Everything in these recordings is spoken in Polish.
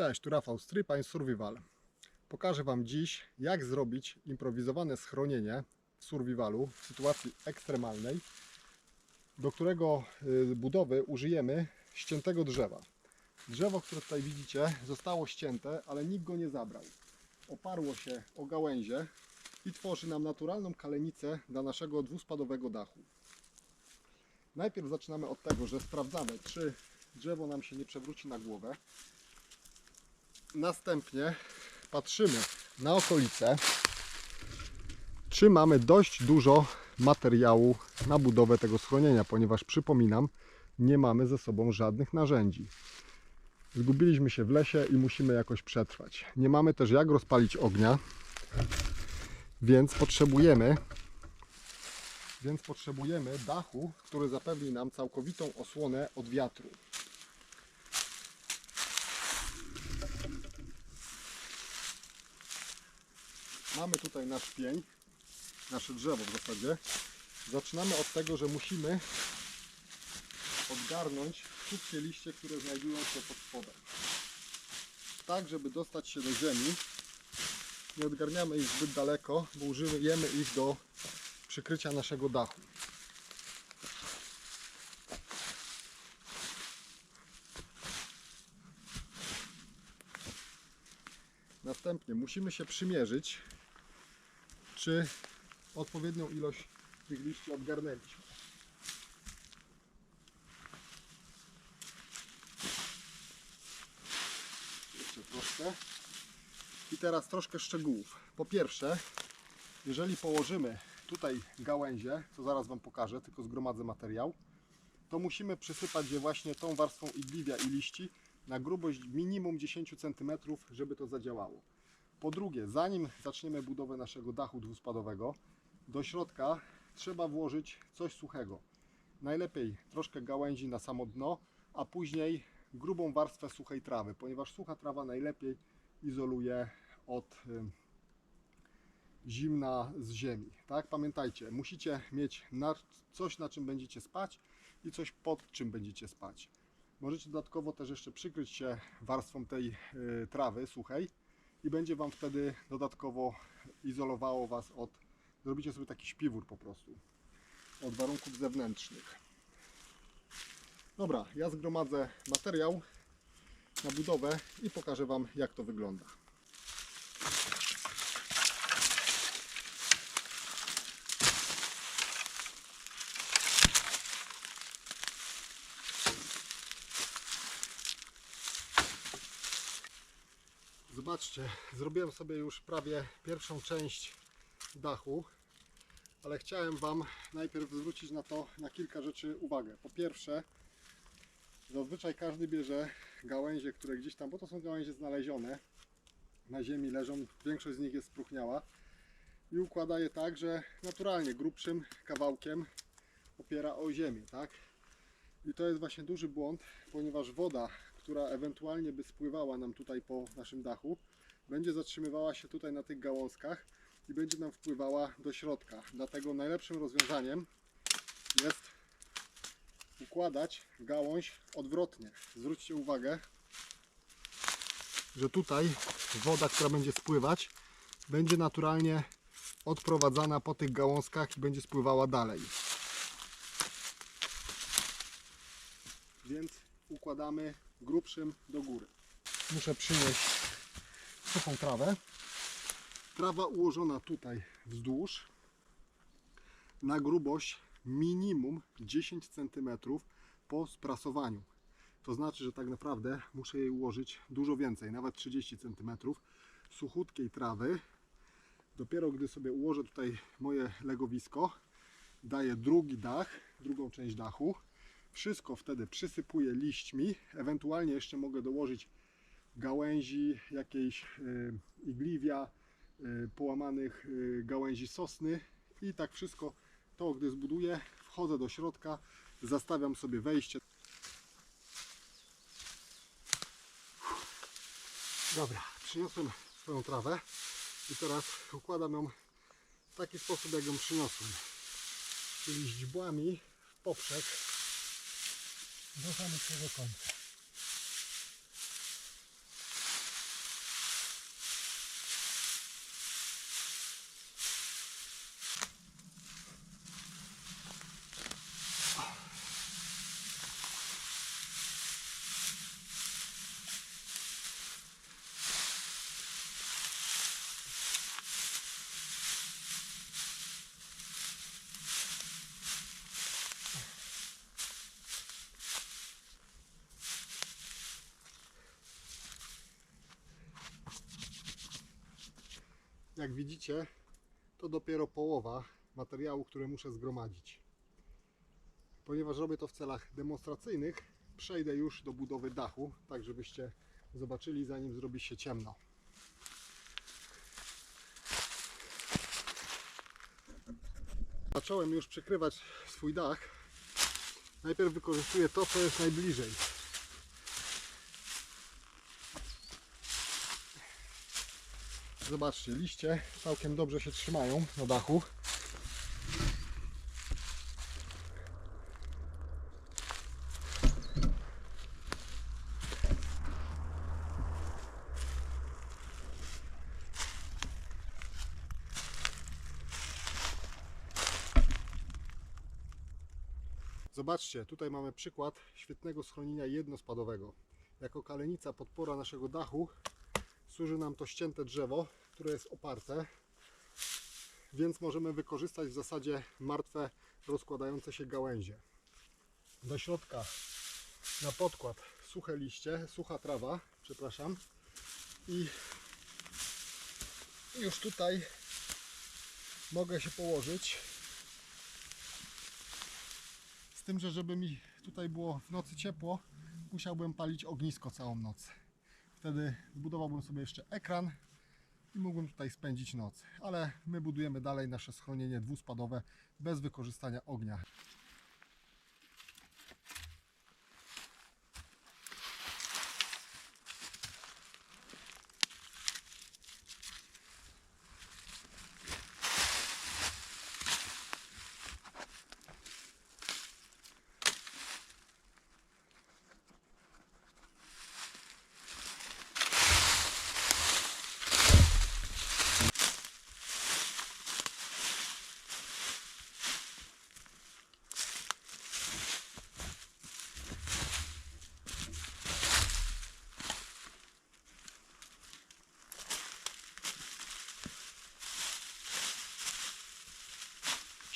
Cześć, tu Rafał Strypań Survival. Pokażę Wam dziś, jak zrobić improwizowane schronienie w survivalu w sytuacji ekstremalnej, do którego y, budowy użyjemy ściętego drzewa. Drzewo, które tutaj widzicie, zostało ścięte, ale nikt go nie zabrał. Oparło się o gałęzie i tworzy nam naturalną kalenicę dla naszego dwuspadowego dachu. Najpierw zaczynamy od tego, że sprawdzamy, czy drzewo nam się nie przewróci na głowę. Następnie patrzymy na okolice, czy mamy dość dużo materiału na budowę tego schronienia, ponieważ przypominam, nie mamy ze sobą żadnych narzędzi. Zgubiliśmy się w lesie i musimy jakoś przetrwać. Nie mamy też jak rozpalić ognia, więc potrzebujemy więc potrzebujemy dachu, który zapewni nam całkowitą osłonę od wiatru. Mamy tutaj nasz pień, nasze drzewo w zasadzie. Zaczynamy od tego, że musimy odgarnąć wszystkie liście, które znajdują się pod spodem. Tak, żeby dostać się do ziemi. Nie odgarniamy ich zbyt daleko, bo użyjemy ich do przykrycia naszego dachu. Następnie musimy się przymierzyć, czy odpowiednią ilość tych liści odgarnęliśmy. Jeszcze troszkę. I teraz troszkę szczegółów. Po pierwsze, jeżeli położymy tutaj gałęzie, co zaraz Wam pokażę, tylko zgromadzę materiał, to musimy przysypać je właśnie tą warstwą igliwia i liści na grubość minimum 10 cm, żeby to zadziałało. Po drugie, zanim zaczniemy budowę naszego dachu dwuspadowego, do środka trzeba włożyć coś suchego. Najlepiej troszkę gałęzi na samo dno, a później grubą warstwę suchej trawy, ponieważ sucha trawa najlepiej izoluje od zimna z ziemi. Tak? Pamiętajcie, musicie mieć coś na czym będziecie spać i coś pod czym będziecie spać. Możecie dodatkowo też jeszcze przykryć się warstwą tej y, trawy suchej i będzie Wam wtedy dodatkowo izolowało Was od, zrobicie sobie taki śpiwór po prostu, od warunków zewnętrznych. Dobra, ja zgromadzę materiał na budowę i pokażę Wam jak to wygląda. Zobaczcie, zrobiłem sobie już prawie pierwszą część dachu, ale chciałem Wam najpierw zwrócić na to, na kilka rzeczy uwagę. Po pierwsze, zazwyczaj każdy bierze gałęzie, które gdzieś tam, bo to są gałęzie znalezione, na ziemi leżą, większość z nich jest spróchniała i układa je tak, że naturalnie grubszym kawałkiem opiera o ziemię, tak? I to jest właśnie duży błąd, ponieważ woda, która ewentualnie by spływała nam tutaj po naszym dachu, będzie zatrzymywała się tutaj na tych gałązkach i będzie nam wpływała do środka. Dlatego najlepszym rozwiązaniem jest układać gałąź odwrotnie. Zwróćcie uwagę, że tutaj woda, która będzie spływać, będzie naturalnie odprowadzana po tych gałązkach i będzie spływała dalej. Więc układamy grubszym do góry. Muszę przynieść suchą trawę. Trawa ułożona tutaj wzdłuż na grubość minimum 10 cm po sprasowaniu. To znaczy, że tak naprawdę muszę jej ułożyć dużo więcej, nawet 30 cm suchutkiej trawy. Dopiero gdy sobie ułożę tutaj moje legowisko, daję drugi dach, drugą część dachu. Wszystko wtedy przysypuję liśćmi, ewentualnie jeszcze mogę dołożyć gałęzi, jakiejś y, igliwia, y, połamanych y, gałęzi sosny i tak wszystko to gdy zbuduję, wchodzę do środka, zastawiam sobie wejście. Dobra, przyniosłem swoją trawę i teraz układam ją w taki sposób, jak ją przyniosłem. Czyli źdźbłami w poprzek do samego końca. Jak widzicie, to dopiero połowa materiału, który muszę zgromadzić. Ponieważ robię to w celach demonstracyjnych, przejdę już do budowy dachu, tak żebyście zobaczyli zanim zrobi się ciemno. Zacząłem już przykrywać swój dach. Najpierw wykorzystuję to, co jest najbliżej. Zobaczcie, liście całkiem dobrze się trzymają na dachu. Zobaczcie, tutaj mamy przykład świetnego schronienia jednospadowego. Jako kalenica podpora naszego dachu służy nam to ścięte drzewo, które jest oparte, więc możemy wykorzystać w zasadzie martwe, rozkładające się gałęzie. Do środka na podkład suche liście, sucha trawa, przepraszam, i już tutaj mogę się położyć. Z tym, że żeby mi tutaj było w nocy ciepło, musiałbym palić ognisko całą noc. Wtedy zbudowałbym sobie jeszcze ekran i mógłbym tutaj spędzić noc. Ale my budujemy dalej nasze schronienie dwuspadowe bez wykorzystania ognia.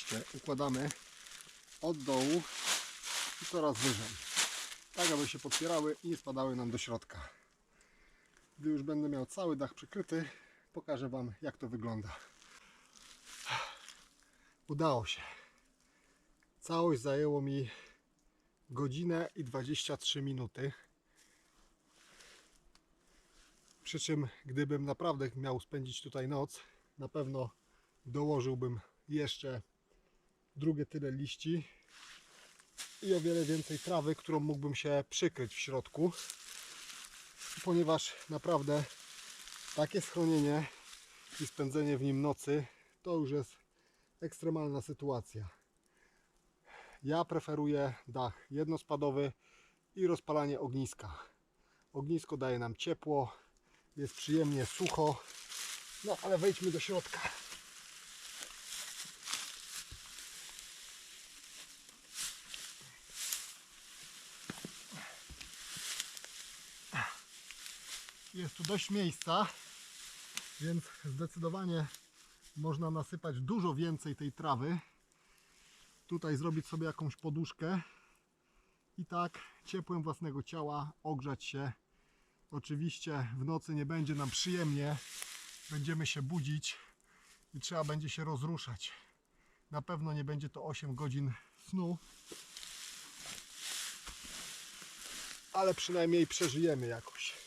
Liście układamy od dołu i coraz wyżej. Tak, aby się podpierały i nie spadały nam do środka. Gdy już będę miał cały dach przykryty, pokażę Wam jak to wygląda. Udało się. Całość zajęło mi godzinę i 23 minuty. Przy czym gdybym naprawdę miał spędzić tutaj noc, na pewno dołożyłbym jeszcze drugie tyle liści i o wiele więcej trawy, którą mógłbym się przykryć w środku, ponieważ naprawdę takie schronienie i spędzenie w nim nocy to już jest ekstremalna sytuacja. Ja preferuję dach jednospadowy i rozpalanie ogniska. Ognisko daje nam ciepło, jest przyjemnie sucho, no ale wejdźmy do środka. Jest tu dość miejsca, więc zdecydowanie można nasypać dużo więcej tej trawy. Tutaj zrobić sobie jakąś poduszkę i tak ciepłem własnego ciała ogrzać się. Oczywiście w nocy nie będzie nam przyjemnie, będziemy się budzić i trzeba będzie się rozruszać. Na pewno nie będzie to 8 godzin snu, ale przynajmniej przeżyjemy jakoś.